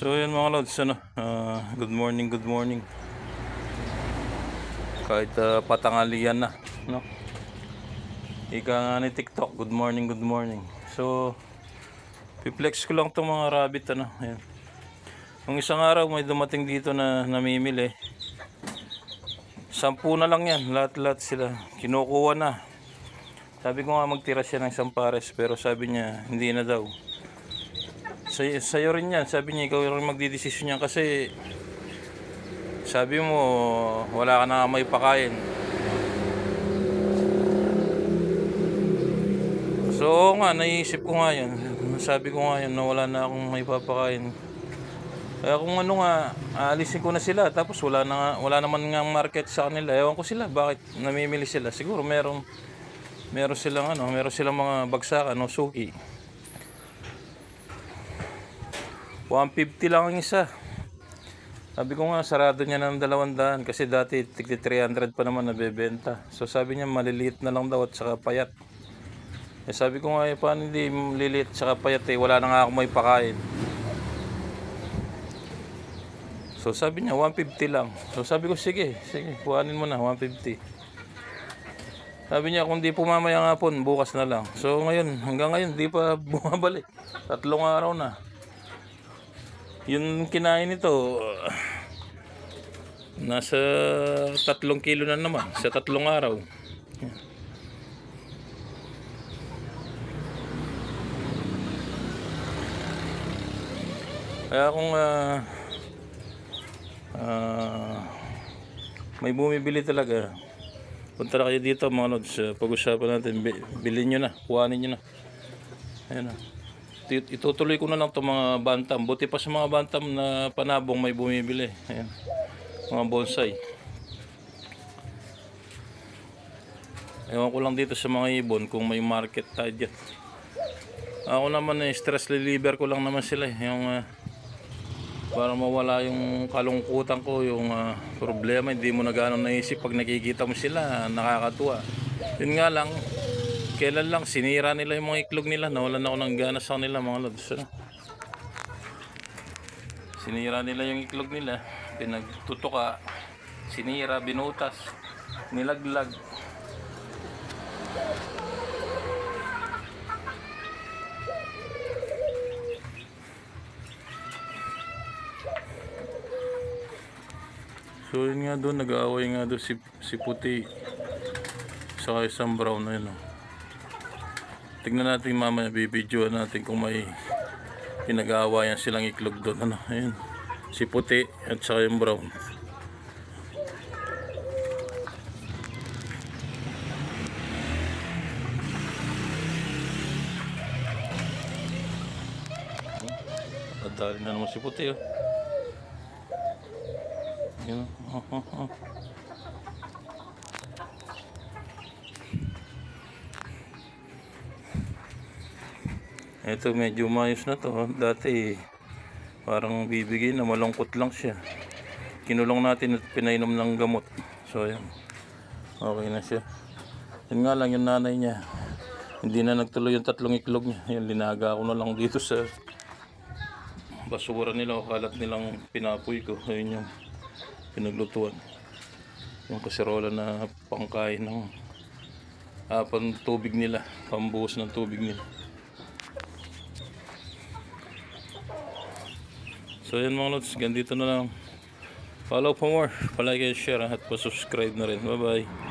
So yun mga lods, ano, ah, good morning, good morning. Kahit uh, patangalian na, no? Ika nga ni TikTok, good morning, good morning. So, piplex ko lang itong mga rabbit, ano, ayan. Nung isang araw may dumating dito na namimili. Sampu na lang yan, lahat-lahat sila. Kinukuha na. Sabi ko nga magtira siya ng isang pares, pero sabi niya, hindi na daw. Sa'yo, sa'yo rin yan. Sabi niya, ikaw rin magdidesisyon yan kasi sabi mo, wala ka na may pakain. So, nga, naisip ko nga yan. Sabi ko nga yan na wala na akong may papakain. Kaya kung ano nga, aalisin ko na sila. Tapos wala, na, wala naman nga market sa kanila. Ewan ko sila, bakit namimili sila. Siguro meron, meron silang ano, meron silang mga bagsakan, no, suki. 150 lang ang isa. Sabi ko nga, sarado niya ng 200 kasi dati tigti 300 pa naman nabebenta. So sabi niya, maliliit na lang daw at saka payat. Eh sabi ko nga, eh, paano hindi maliliit saka payat eh, wala na nga ako may pakain. So sabi niya, 150 lang. So sabi ko, sige, sige, kuhanin mo na, 150. Sabi niya, kung di pumamaya nga po, bukas na lang. So ngayon, hanggang ngayon, di pa bumabalik. Tatlong araw na. Yung kinain nito, nasa tatlong kilo na naman, sa tatlong araw. Kaya kung ah, ah, may bumibili talaga, punta na kayo dito mga lods, Ah, pag-usapan natin, Bi- bilhin nyo na, kuhanin nyo na. Ayan na. Itutuloy ko na lang itong mga bantam. Buti pa sa mga bantam na panabong may bumibili. Ayan. Mga bonsai. Ewan ko lang dito sa mga ibon kung may market tayo dyan. Ako naman eh, stress reliever ko lang naman sila eh. Yung ah, para mawala yung kalungkutan ko, yung ah, problema, hindi mo na gano'ng naisip pag nakikita mo sila, nakakatuwa. Yun nga lang, kailan lang sinira nila yung mga iklog nila, nawalan ako ng gana sa kanila mga lods. Ano? Sinira nila yung iklog nila, pinagtutuka, sinira, binutas, nilaglag. So yun nga doon, nag-aaway nga doon si, si Puti sa isang brown na yun. Oh. Tignan natin mamaya, bibidyoan natin kung may pinag-aawayan silang iklog doon. Ano, ayun. Si Puti at saka yung brown. Nadali na naman si Puti. Oh. Yun. Oh, oh, oh. Ito medyo mayos na to. Dati parang bibigay na malungkot lang siya. Kinulong natin at pinainom ng gamot. So ayan. Okay na siya. Yun nga lang yung nanay niya. Hindi na nagtuloy yung tatlong iklog niya. Yan, linaga ko na lang dito sa basura nila o kalat nilang pinapoy ko. Ayun yung pinaglutuan. Yung kaserola na pangkain ng pang tubig nila. Pambuhos ng tubig nila. So yan mga lods, ganito na lang. Follow for more, palike and share at pa-subscribe na rin. Bye bye.